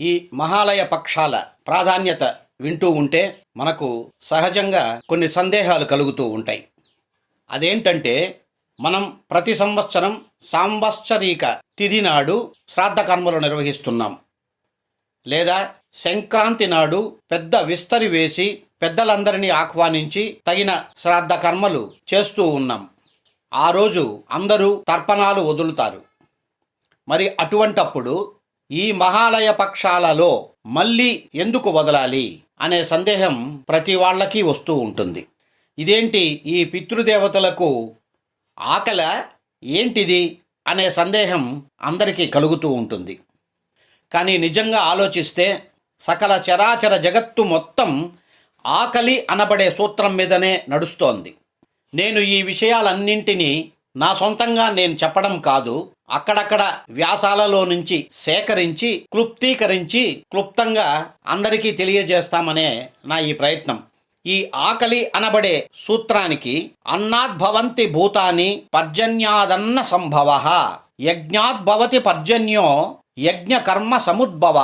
ఈ మహాలయ పక్షాల ప్రాధాన్యత వింటూ ఉంటే మనకు సహజంగా కొన్ని సందేహాలు కలుగుతూ ఉంటాయి. అదేంటంటే మనం ప్రతి సంవత్సరం సాంవత్సరీక తిథి నాడు శ్రాద్ధ కర్మలు నిర్వహిస్తున్నాం. లేదా సంక్రాంతి నాడు పెద్ద విస్తరి వేసి పెద్దలందరినీ ఆహ్వానించి తగిన శ్రాద్ధ కర్మలు చేస్తూ ఉన్నాం. ఆ రోజు అందరూ తర్పణాలు వదులుతారు. మరి అటువంటప్పుడు ఈ మహాలయ పక్షాలలో మళ్ళీ ఎందుకు వదలాలి అనే సందేహం ప్రతి వాళ్ళకి వస్తూ ఉంటుంది. ఇదేంటి ఈ పితృదేవతలకు ఆకల? ఏంటిది? అనే సందేహం అందరికీ కలుగుతూ ఉంటుంది. కానీ నిజంగా ఆలోచిస్తే సకల చరాచర జగత్తు మొత్తం ఆకలి అనబడే సూత్రం మీదనే నడుస్తోంది. నేను ఈ విషయాలన్నింటినీ నా సొంతంగా నేను చెప్పడం కాదు అక్కడక్కడ వ్యాసాలలో నుంచి సేకరించి క్లుప్తీకరించి క్లుప్తంగా అందరికీ తెలియజేస్తామనే నా ఈ ప్రయత్నం. ఈ ఆకలి అనబడే సూత్రానికి అన్నాద్భవంతి భూతాని పర్జన్యాదన్న సంభవ. యజ్ఞాద్భవతి పర్జన్యో యజ్ఞ కర్మ సముద్భవ.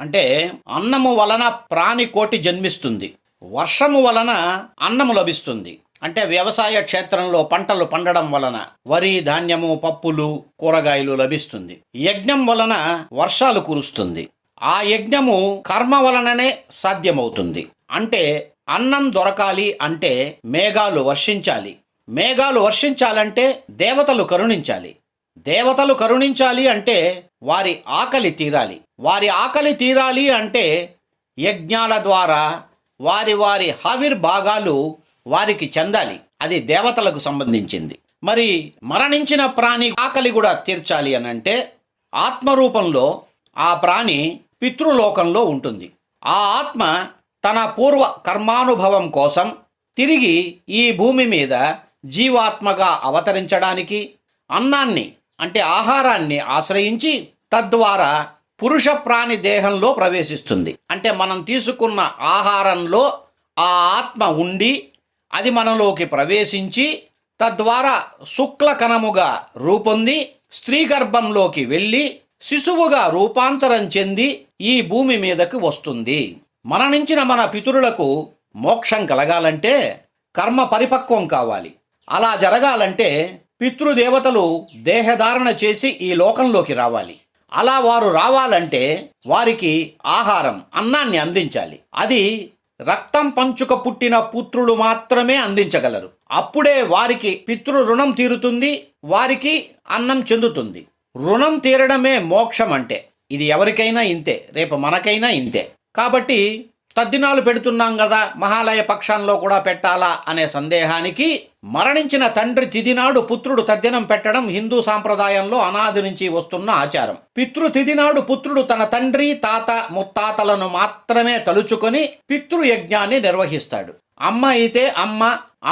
అంటే అన్నము వలన ప్రాణి కోటి జన్మిస్తుంది. వర్షము వలన అన్నము లభిస్తుంది. అంటే వ్యవసాయ క్షేత్రంలో పంటలు పండడం వలన వరి ధాన్యము పప్పులు కూరగాయలు లభిస్తుంది. యజ్ఞం వలన వర్షాలు కురుస్తుంది. ఆ యజ్ఞము కర్మ వలననే సాధ్యమవుతుంది. అంటే అన్నం దొరకాలి అంటే మేఘాలు వర్షించాలి. మేఘాలు వర్షించాలంటే దేవతలు కరుణించాలి. దేవతలు కరుణించాలి అంటే వారి ఆకలి తీరాలి. వారి ఆకలి తీరాలి అంటే యజ్ఞాల ద్వారా వారి వారి హవిర్భాగాలు వారికి చెందాలి. అది దేవతలకు సంబంధించింది. మరి మరణించిన ప్రాణి ఆకలి కూడా తీర్చాలి అని అంటే ఆత్మరూపంలో ఆ ప్రాణి పితృలోకంలో ఉంటుంది. ఆ ఆత్మ తన పూర్వ కర్మానుభవం కోసం తిరిగి ఈ భూమి మీద జీవాత్మగా అవతరించడానికి అన్నాన్ని అంటే ఆహారాన్ని ఆశ్రయించి తద్వారా పురుష ప్రాణి దేహంలో ప్రవేశిస్తుంది. అంటే మనం తీసుకున్న ఆహారంలో ఆ ఆత్మ ఉండి అది మనలోకి ప్రవేశించి తద్వారా శుక్లకణముగా రూపొంది స్త్రీ గర్భంలోకి వెళ్ళి శిశువుగా రూపాంతరం చెంది ఈ భూమి మీదకు వస్తుంది. మరణించిన మన పితరులకు మోక్షం కలగాలంటే కర్మ పరిపక్వం కావాలి. అలా జరగాలంటే పితృదేవతలు దేహధారణ చేసి ఈ లోకంలోకి రావాలి. అలా వారు రావాలంటే వారికి ఆహారం అన్నాన్ని అందించాలి. అది రక్తం పంచుక పుట్టిన పుత్రులు మాత్రమే అందించగలరు. అప్పుడే వారికి పితృ రుణం తీరుతుంది వారికి అన్నం చెందుతుంది. రుణం తీరడమే మోక్షం అంటే. ఇది ఎవరికైనా ఇంతే రేపు మనకైనా ఇంతే. కాబట్టి తద్దినాలు పెడుతున్నాం కదా మహాలయ పక్షంలో కూడా పెట్టాలా అనే సందేహానికి మరణించిన తండ్రి తిదినాడు పుత్రుడు తద్దినం పెట్టడం హిందూ సాంప్రదాయంలో అనాది నుంచి వస్తున్న ఆచారం. పితృ తిదినాడు పుత్రుడు తన తండ్రి తాత ముత్తాతలను మాత్రమే తలుచుకొని పితృయజ్ఞాన్ని నిర్వహిస్తాడు. అమ్మ అయితే అమ్మ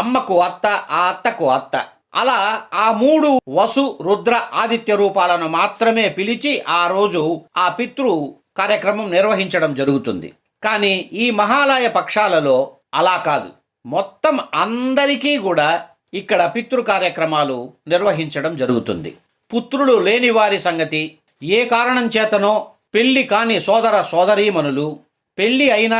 అమ్మకు అత్త ఆ అత్తకు అత్త. అలా ఆ మూడు వసు రుద్ర ఆదిత్య రూపాలను మాత్రమే పిలిచి ఆ రోజు ఆ పితృ కార్యక్రమం నిర్వహించడం జరుగుతుంది. కానీ ఈ మహాలయ పక్షాలలో అలా కాదు. మొత్తం అందరికీ కూడా ఇక్కడ పితృ కార్యక్రమాలు నిర్వహించడం జరుగుతుంది. పుత్రులు లేని వారి సంగతి ఏ కారణం చేతనో పెళ్ళి కాని సోదర సోదరీమణులు పెళ్ళి అయిన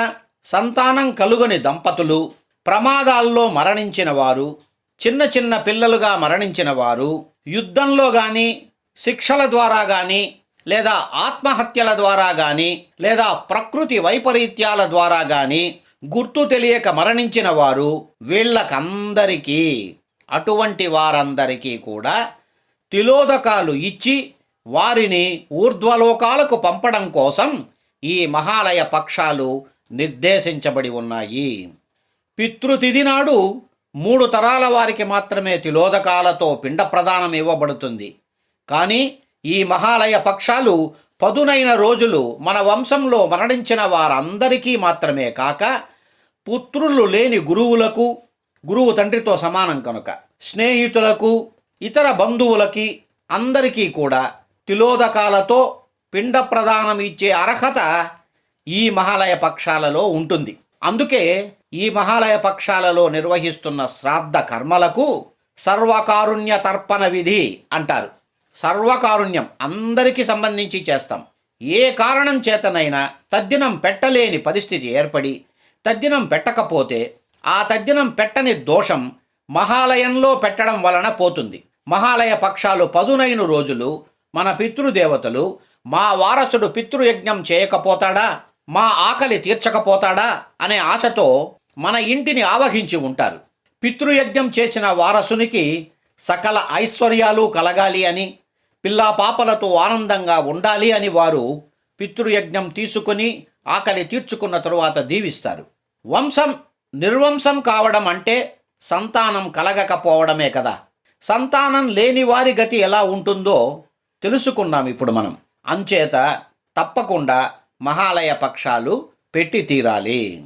సంతానం కలుగని దంపతులు ప్రమాదాల్లో మరణించిన వారు చిన్న చిన్న పిల్లలుగా మరణించిన వారు యుద్ధంలో కానీ శిక్షల ద్వారా కానీ లేదా ఆత్మహత్యల ద్వారా కానీ లేదా ప్రకృతి వైపరీత్యాల ద్వారా కానీ గుర్తు తెలియక మరణించిన వారు వీళ్ళకందరికీ అటువంటి వారందరికీ కూడా తిలోదకాలు ఇచ్చి వారిని ఊర్ధ్వలోకాలకు పంపడం కోసం ఈ మహాలయ పక్షాలు నిర్దేశించబడి ఉన్నాయి. పితృతిథి నాడు మూడు తరాల వారికి మాత్రమే తిలోదకాలతో పిండ ప్రదానం ఇవ్వబడుతుంది. కానీ ఈ మహాలయ పక్షాలు పదునైన రోజులు మన వంశంలో మరణించిన వారందరికీ మాత్రమే కాక పుత్రులు లేని గురువులకు గురువు తండ్రితో సమానం కనుక స్నేహితులకు ఇతర బంధువులకి అందరికీ కూడా తిలోదకాలతో పిండ ప్రదానం ఇచ్చే అర్హత ఈ మహాలయ పక్షాలలో ఉంటుంది. అందుకే ఈ మహాలయ పక్షాలలో నిర్వహిస్తున్న శ్రాద్ధ కర్మలకు సర్వకారుణ్య తర్పణ విధి అంటారు. సర్వకారుణ్యం అందరికీ సంబంధించి చేస్తాం. ఏ కారణం చేతనైనా తద్దినం పెట్టలేని పరిస్థితి ఏర్పడి తద్దినం పెట్టకపోతే ఆ తద్దినం పెట్టని దోషం మహాలయంలో పెట్టడం వలన పోతుంది. మహాలయ పక్షాలు పదునైన రోజులు మన పితృదేవతలు మా వారసుడు పితృయజ్ఞం చేయకపోతాడా? మా ఆకలి తీర్చకపోతాడా? అనే ఆశతో మన ఇంటిని ఆవహించి ఉంటారు. పితృయజ్ఞం చేసిన వారసునికి సకల ఐశ్వర్యాలు కలగాలి అని పిల్లా పాపలతో ఆనందంగా ఉండాలి అని వారు పితృయజ్ఞం తీసుకొని ఆకలి తీర్చుకున్న తరువాత దీవిస్తారు. వంశం నిర్వంశం కావడం అంటే సంతానం కలగకపోవడమే కదా. సంతానం లేని వారి గతి ఎలా ఉంటుందో తెలుసుకున్నాం ఇప్పుడు మనం. అంచేత తప్పకుండా మహాలయ పక్షాలు పెట్టి తీరాలి.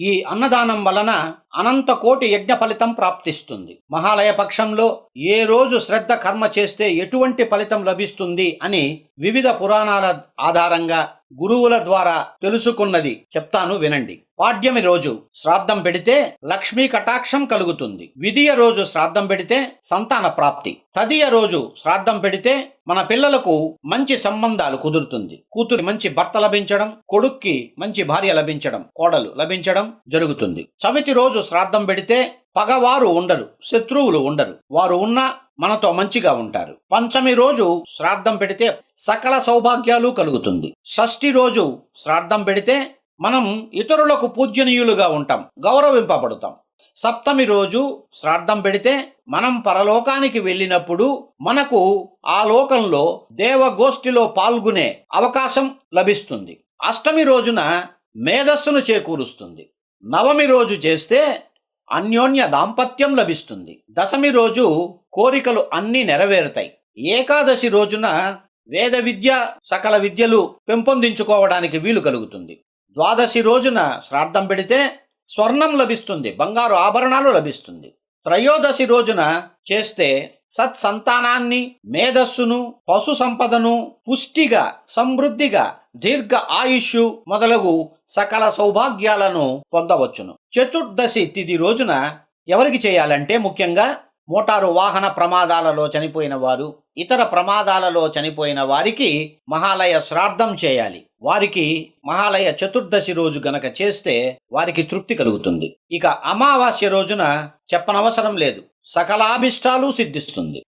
ఈ అన్నదానం వలన అనంత కోటి యజ్ఞ ఫలితం ప్రాప్తిస్తుంది. మహాలయ పక్షంలో ఏ రోజు శ్రద్ధ కర్మ చేస్తే ఎటువంటి ఫలితం లభిస్తుంది అని వివిధ పురాణాల ఆధారంగా గురువుల ద్వారా తెలుసుకున్నది చెప్తాను వినండి. పాడ్యమి రోజు శ్రాద్ధం పెడితే లక్ష్మీ కటాక్షం కలుగుతుంది. విధియ రోజు శ్రాద్ధం పెడితే సంతాన ప్రాప్తి. తదియ రోజు శ్రాద్ధం పెడితే మన పిల్లలకు మంచి సంబంధాలు కుదురుతుంది. కూతురి మంచి భర్త లభించడం కొడుక్కి మంచి భార్య లభించడం కోడలు లభించడం జరుగుతుంది. చవితి రోజు శ్రాద్ధం పెడితే పగవారు ఉండరు శత్రువులు ఉండరు. వారు ఉన్నా మనతో మంచిగా ఉంటారు. పంచమి రోజు శ్రాద్ధం పెడితే సకల సౌభాగ్యాలు కలుగుతుంది. షష్ఠి రోజు శ్రాద్ధం పెడితే మనం ఇతరులకు పూజ్యనీయులుగా ఉంటాం గౌరవింపబడతాం. సప్తమి రోజు శ్రాద్ధం పెడితే మనం పరలోకానికి వెళ్ళినప్పుడు మనకు ఆ లోకంలో దేవగోష్ఠిలో పాల్గొనే అవకాశం లభిస్తుంది. అష్టమి రోజున మేధస్సును చేకూరుస్తుంది. నవమి రోజు చేస్తే అన్యోన్య దాంపత్యం లభిస్తుంది. దశమి రోజు కోరికలు అన్నీ నెరవేరుతాయి. ఏకాదశి రోజున వేద విద్య సకల విద్యలు పెంపొందించుకోవడానికి వీలు కలుగుతుంది. ద్వాదశి రోజున శ్రాద్ధం పెడితే స్వర్ణం లభిస్తుంది బంగారు ఆభరణాలు లభిస్తుంది. త్రయోదశి రోజున చేస్తే సత్సంతానాన్ని మేధస్సును పశు సంపదను పుష్టిగా సమృద్ధిగా దీర్ఘ ఆయుష్ మొదలగు సకల సౌభాగ్యాలను పొందవచ్చును. చతుర్దశి తిథి రోజున ఎవరికి చేయాలంటే ముఖ్యంగా మోటారు వాహన ప్రమాదాలలో చనిపోయిన వారు ఇతర ప్రమాదాలలో చనిపోయిన వారికి మహాలయ శ్రాద్ధం చేయాలి. వారికి మహాలయ చతుర్దశి రోజు గనక చేస్తే వారికి తృప్తి కలుగుతుంది. ఇక అమావాస్య రోజున చెప్పనవసరం లేదు. సకలాభిష్టాలు సిద్ధిస్తుంది.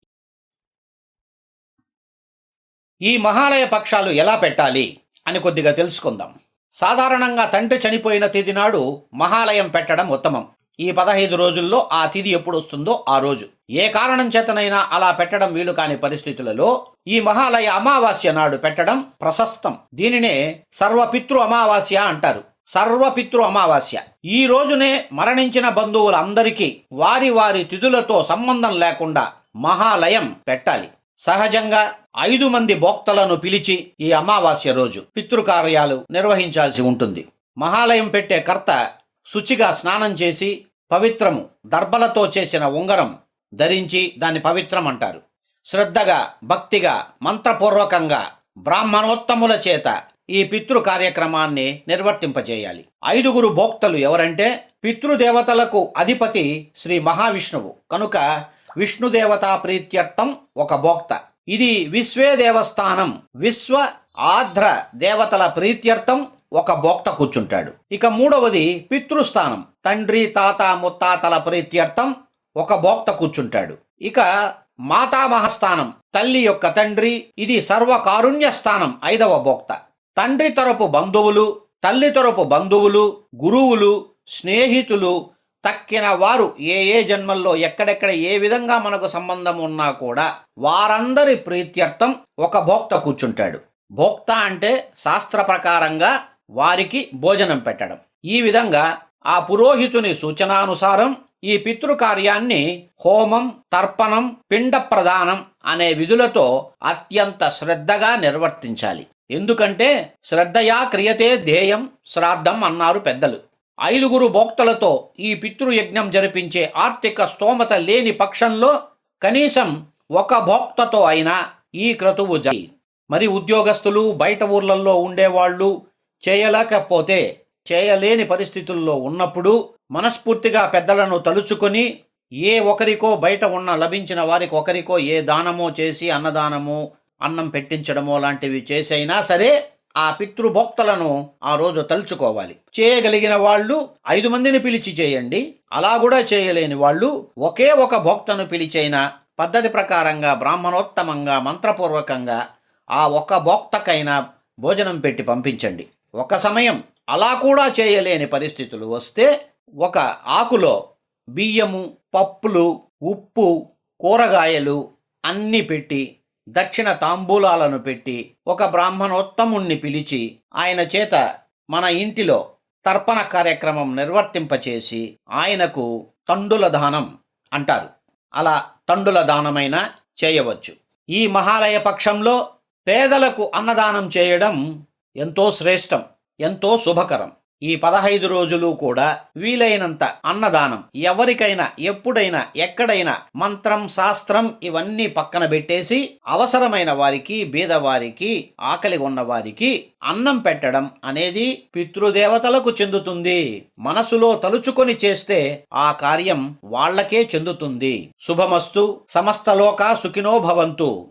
ఈ మహాలయ పక్షాలు ఎలా పెట్టాలి అని కొద్దిగా తెలుసుకుందాం. సాధారణంగా తండ్రి చనిపోయిన తిథి నాడు మహాలయం పెట్టడం ఉత్తమం. ఈ పదహైదు రోజుల్లో ఆ తిథి ఎప్పుడు వస్తుందో ఆ రోజు. ఏ కారణం చేతనైనా అలా పెట్టడం వీలు కాని పరిస్థితులలో ఈ మహాలయ అమావాస్య నాడు పెట్టడం ప్రశస్తం. దీనినే సర్వపితృ అమావాస్య అంటారు. సర్వపితృ అమావాస్య. ఈ రోజునే మరణించిన బంధువులందరికీ వారి వారి తిథులతో సంబంధం లేకుండా మహాలయం పెట్టాలి. సహజంగా ఐదు మంది భోక్తలను పిలిచి ఈ అమావాస్య రోజు పితృకార్యాలు నిర్వహించాల్సి ఉంటుంది. మహాలయం పెట్టే కర్త శుచిగా స్నానం చేసి పవిత్రము దర్భలతో చేసిన ఉంగరం ధరించి దాన్ని పవిత్రం అంటారు. శ్రద్ధగా భక్తిగా మంత్రపూర్వకంగా బ్రాహ్మణోత్తముల చేత ఈ పితృ కార్యక్రమాన్ని నిర్వర్తింపజేయాలి. ఐదుగురు భోక్తలు ఎవరంటే పితృదేవతలకు అధిపతి శ్రీ మహావిష్ణువు. కనుక విష్ణుదేవతా ప్రీత్యర్థం ఒక భోక్త. ఇది విశ్వే దేవస్థానం. విశ్వ ఆధ్ర దేవతల ప్రీత్యర్థం ఒక భోక్త కూర్చుంటాడు. ఇక మూడవది పితృస్థానం. తండ్రి తాత ముత్తాతల ప్రీత్యర్థం ఒక భోక్త కూర్చుంటాడు. ఇక మాతామహస్థానం. తల్లి యొక్క తండ్రి ఇది సర్వకారుణ్య స్థానం ఐదవ భోక్త. తండ్రి తరపు బంధువులు తల్లి తరపు బంధువులు గురువులు స్నేహితులు తక్కిన వారు ఏ ఏ జన్మల్లో ఎక్కడెక్కడ ఏ విధంగా మనకు సంబంధం ఉన్నా కూడా వారందరి ప్రీత్యర్థం ఒక భోక్త కూర్చుంటాడు. భోక్త అంటే శాస్త్ర ప్రకారంగా వారికి భోజనం పెట్టడం. ఈ విధంగా ఆ పురోహితుని సూచనానుసారం ఈ పితృకార్యాన్ని హోమం తర్పణం పిండ ప్రదానం అనే విధులతో అత్యంత శ్రద్ధగా నిర్వర్తించాలి. ఎందుకంటే శ్రద్ధయా క్రియతే ధ్యేయం శ్రాద్ధం అన్నారు పెద్దలు. ఐదుగురు భోక్తలతో ఈ పితృయజ్ఞం జరిపించే ఆర్థిక స్తోమత లేని పక్షంలో కనీసం ఒక భోక్తతో అయినా ఈ క్రతువు జరి మరి ఉద్యోగస్తులు బయట ఊర్లలో ఉండేవాళ్ళు చేయలేకపోతే చేయలేని పరిస్థితుల్లో ఉన్నప్పుడు మనస్ఫూర్తిగా పెద్దలను తలుచుకొని ఏ ఒకరికో బయట ఉన్న లభించిన వారికి ఒకరికో ఏ దానమో చేసి అన్నదానము అన్నం పెట్టించడమో లాంటివి చేసైనా సరే ఆ పితృభోక్తలను ఆ రోజు తలుచుకోవాలి. చేయగలిగిన వాళ్ళు ఐదు మందిని పిలిచి చేయండి. అలా కూడా చేయలేని వాళ్ళు ఒకే ఒక భోక్తను పిలిచైనా పద్ధతి ప్రకారంగా బ్రాహ్మణోత్తమంగా మంత్రపూర్వకంగా ఆ ఒక్క భోక్తకైనా భోజనం పెట్టి పంపించండి. ఒక సమయం అలా కూడా చేయలేని పరిస్థితులు వస్తే ఒక ఆకులో బియ్యము పప్పులు ఉప్పు కూరగాయలు అన్నీ పెట్టి దక్షిణ తాంబూలాలను పెట్టి ఒక బ్రాహ్మణోత్తముణ్ణి పిలిచి ఆయన చేత మన ఇంటిలో తర్పణ కార్యక్రమం నిర్వర్తింపచేసి ఆయనకు తండుల దానం అంటారు. అలా తండుల దానమైన చేయవచ్చు. ఈ మహాలయ పక్షంలో పేదలకు అన్నదానం చేయడం ఎంతో శ్రేష్టం ఎంతో శుభకరం. ఈ పదహైదు రోజులు కూడా వీలైనంత అన్నదానం ఎవరికైనా ఎప్పుడైనా ఎక్కడైనా మంత్రం శాస్త్రం ఇవన్నీ పక్కన పెట్టేసి అవసరమైన వారికి బీదవారికి ఆకలి ఉన్నవారికి అన్నం పెట్టడం అనేది పితృదేవతలకు చెందుతుంది. మనసులో తలుచుకొని చేస్తే ఆ కార్యం వాళ్ళకే చెందుతుంది. శుభమస్తు. సమస్తలోక సుఖినో భవంతు.